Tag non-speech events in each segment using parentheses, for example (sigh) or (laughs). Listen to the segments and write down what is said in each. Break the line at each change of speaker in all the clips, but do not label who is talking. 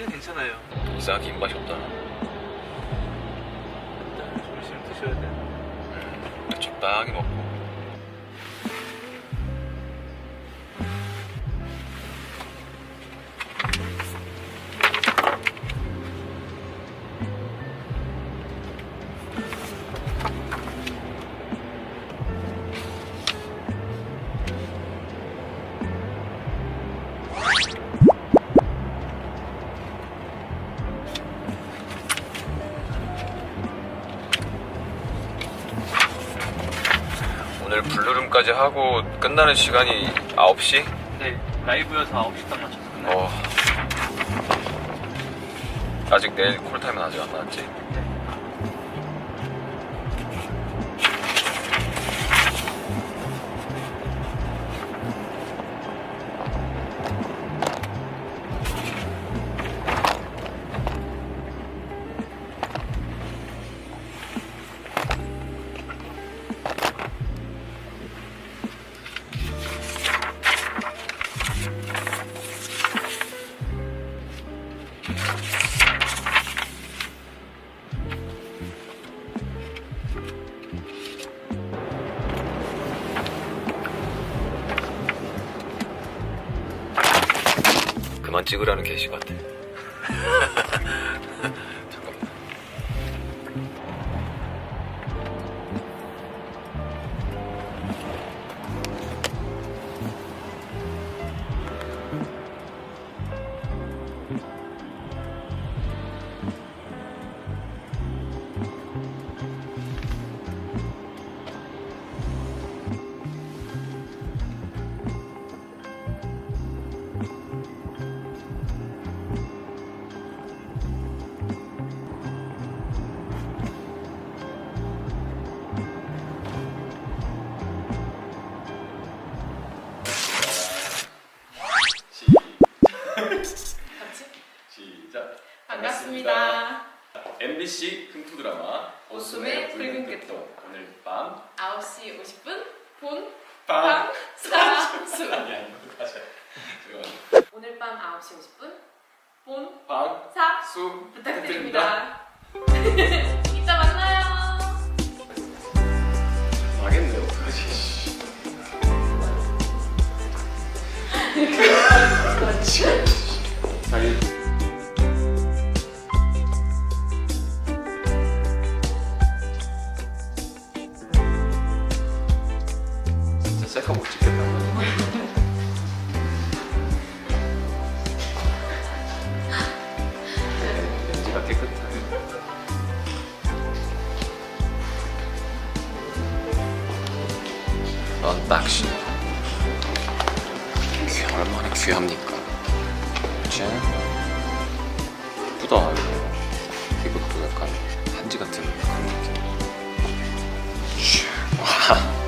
아직은 괜찮아요.
이상하게 입맛이 없다.
일단 좀 있으면 드셔야 돼요.
음, 적당히 먹고. 블루룸까지 하고 끝나는 시간이 9시?
네, 라이브여서 9시 딱 맞춰서 끝나요.
어. 아직 내일 콜타임은 아직 안 나왔지? 그만 찍으라는 게시 같아.
오숨의 붉은 끝도.
오늘 밤
9시 50분 본
밤.
밤 사수.
아니 아니 다시. 잠깐만.
오늘 밤 9시 50분 본
방. 사수
부탁드립니다. (laughs) 이따 만나요.
망했네 어떡하지 자 약간 한지 같은 그런 느낌. 쉿, 와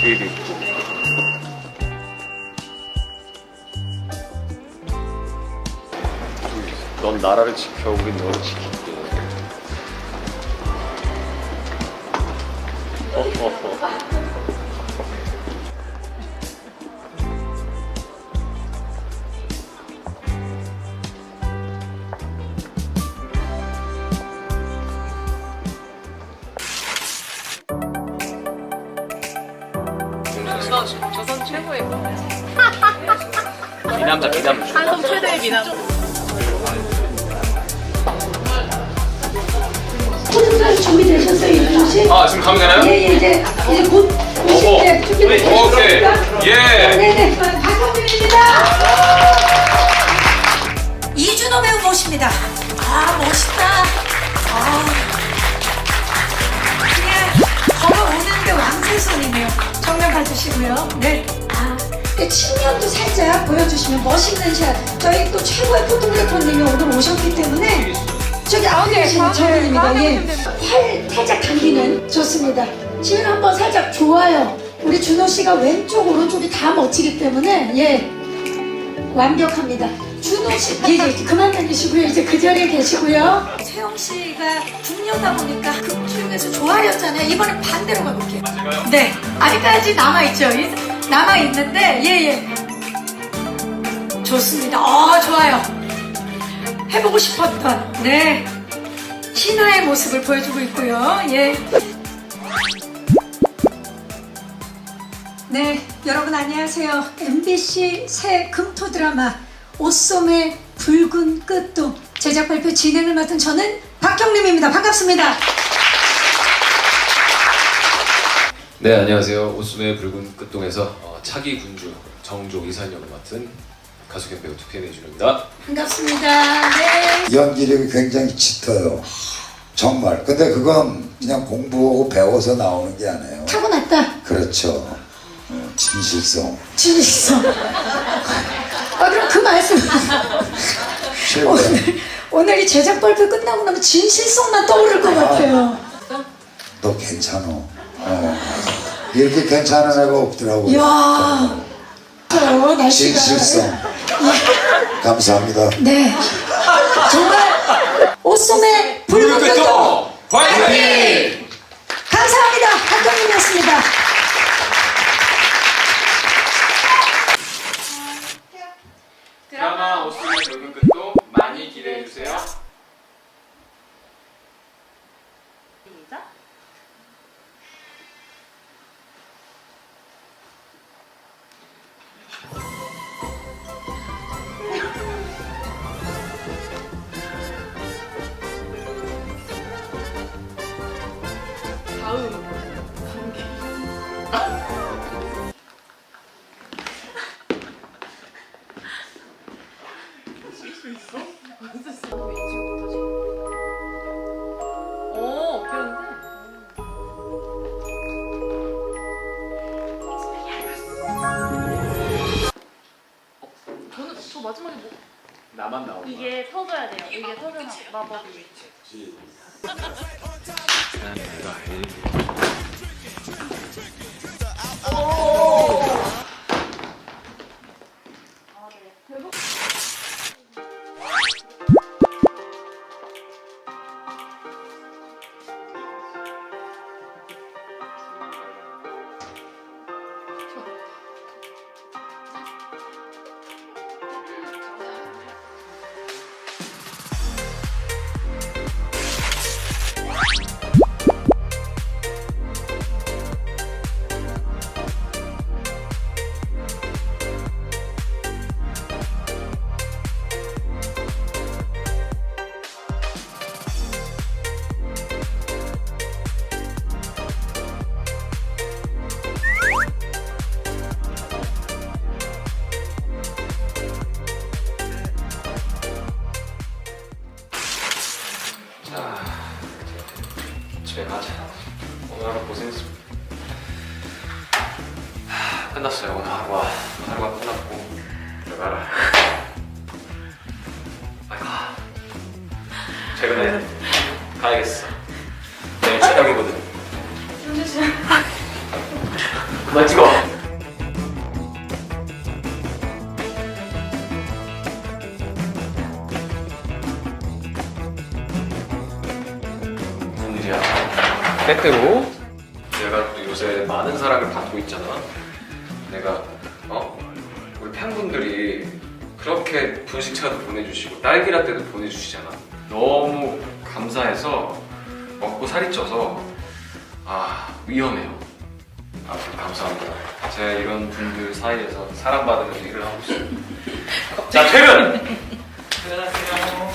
뒤에도 있고 넌 나라를 지켜 우린 너를 지킬 미남자 미남
한성 최대의 미남.
포토타임 준비되셨어요, 이준호 씨?
아 지금 가면 되나요?
예, 예, 이제, 이제 곧
오호.
90대 준비되셨어요.
오케이 예
네네, 박성준입니다.
이준호 배우 모십니다. 아 멋있다. 아 그냥 검은 손이네요. 정면 봐주시고요. 네.
아, 그 측면도 살짝 보여주시면 멋있는 샷. 저희 또 최고의 포토그래퍼님이 오늘 오셨기 때문에 저기 아홉 계시는 저분입니다. 예. 팔 살짝 당기는 좋습니다. 지금 한번 살짝 좋아요. 우리 준호 씨가 왼쪽 오른쪽이 다 멋지기 때문에 예 완벽합니다. 준호 씨, 예, 예, 그만 다니시고요. 이제 그 자리에 계시고요.
세영 씨가 국녀다 보니까 극중에서 좋아하였잖아요. 이번엔 반대로 가볼게요. 네. 아직까지 남아있죠. 이- 남아 있는데, 예, 예. 좋습니다. 어, 좋아요. 해보고 싶었던, 네. 신화의 모습을 보여주고 있고요. 예. 네, 여러분 안녕하세요. MBC 새 금토 드라마 옷소매 붉은 끝도 제작 발표 진행을 맡은 저는 박경림입니다. 반갑습니다.
네 안녕하세요 오순의 붉은 끝동에서 어, 차기 군주 정조 이산 역을 맡은 가수 겸 배우 투피엔의 준호입니다
반갑습니다. 네.
연기력이 굉장히 짙어요. 정말. 근데 그건 그냥 공부하고 배워서 나오는 게 아니에요.
타고났다.
그렇죠. 어, 진실성.
진있어. 아 그럼 그 말씀. 오늘 오늘 이 제작 발표 끝나고 나면 진실성만 떠오를 것 같아요.
너 괜찮아. 어. 이렇게 괜찮은 애가 없더라고요.
이야. 저 날씨가.
진실성. 감사합니다.
네. 정말 옷소매 끝도
화이팅!
감사합니다. 박경림이었습니다.
드라마 붉은 끝도 많이 기대해주세요
다음. 오, 귀여운데? 저는 저 마지막에 뭐
나만 거야
이게 터져야 돼요. 이게 터져야 마법이.
집에 하루 고생했습니다. 하, 끝났어요. 오늘 하루가 하루가 끝났고. 들어가라 빨리 가 퇴근해 가야겠어. 내일 촬영이거든. 그만 찍어. 때때로 요새 많은 사랑을 받고 있잖아 내가 어? 우리 팬분들이 그렇게 분식차도 보내주시고 딸기라떼도 보내주시잖아 너무 감사해서 먹고 살이 쪄서 아 위험해요 아무튼 감사합니다 제가 이런 분들 사이에서 사랑받으면서 일을 하고 있어요 (laughs) 자 퇴근!
퇴근하세요.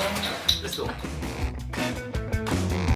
됐어.